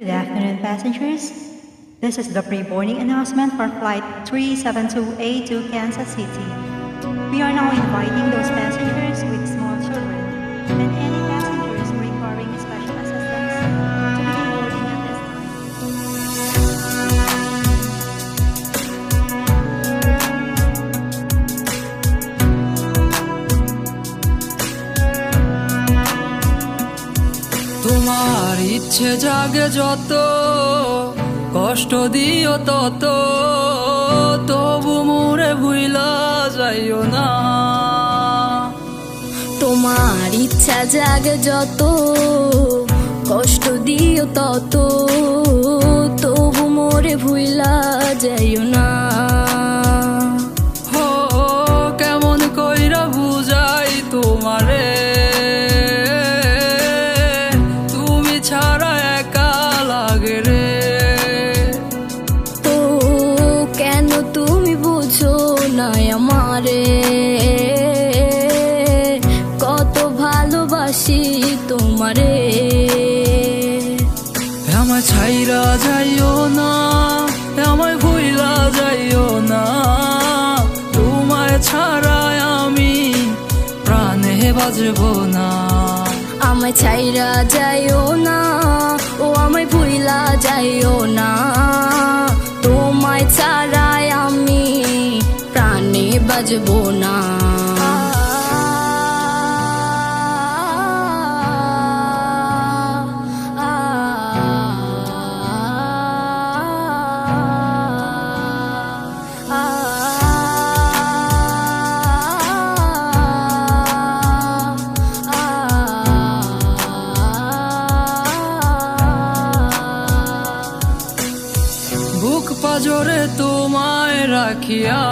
Good afternoon, passengers. This is the pre-boarding announcement for Flight 372A to Kansas City. We are now inviting ইচ্ছে জাগে যত, কষ্ট দিও তত, তবু মোরে ভুইলা যাইও না। তোমার ইচ্ছা জাগে যত, কষ্ট দিও তত, তবু মোরে ভুইলা যাইও না। আমারে। কত ভালোবাসি তোমারে। আমায় ছাইরা যাইও না আমায় ভুইলা যাইও না। তোমায় ছাড়া আমি প্রাণে বাজবো না। আমায় ছাইরা যাইও না ও আমায় ভুইলা যাইও না। বাজবো না। পাজরে তোমায় রাখিয়া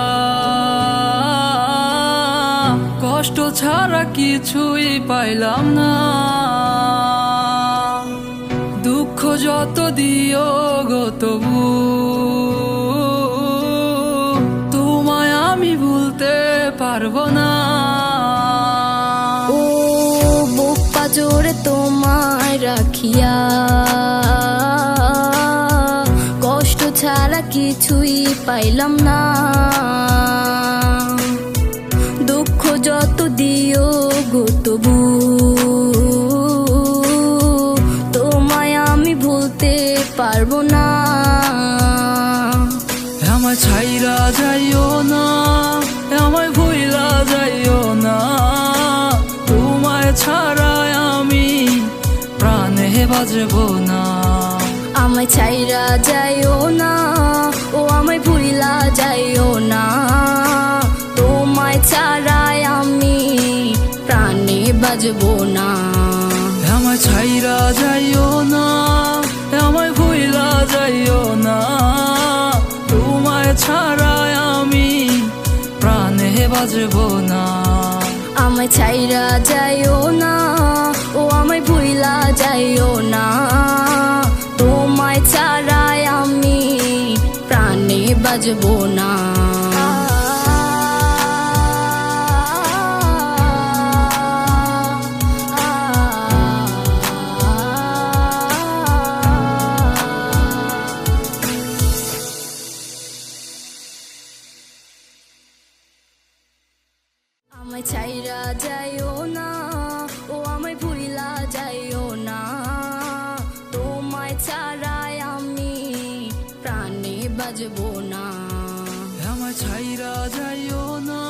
কষ্ট ছাড়া কিছুই পাইলাম না। দুঃখ যত দিও গো তবু, তোমায় আমি ভুলতে পারব না। ও পাজরে তোমায় রাখিয়া, কষ্ট ছাড়া কিছুই পাইলাম না। দিও গো তবু। তোমায় আমি ভুলতে পারব না। আমায় ছাইরা যাইও না আমায় ভুইলা যাইও না। তোমায় ছাড়াই আমি প্রাণে বাজবো না। আমায় ছাইরা যাইও না ও আমায় ভুইলা ছাইরা যাইও না, আমায় ভুইলা যাইও না। তোমায় ছাড়াই আমি প্রাণে বাজবো না। আমায় ছাইরা যাইও না, ও আমায় ভুইলা যাইও না। তোমায় ছাড়াই আমি প্রাণে বাজবো না। আমায় ছাইরা যাইও না, ও আমায় ভুইলা যাইও না। তোমায় ছাড়াই আমি প্রাণে বাজবো না। আমায় ছাইরা যাইও না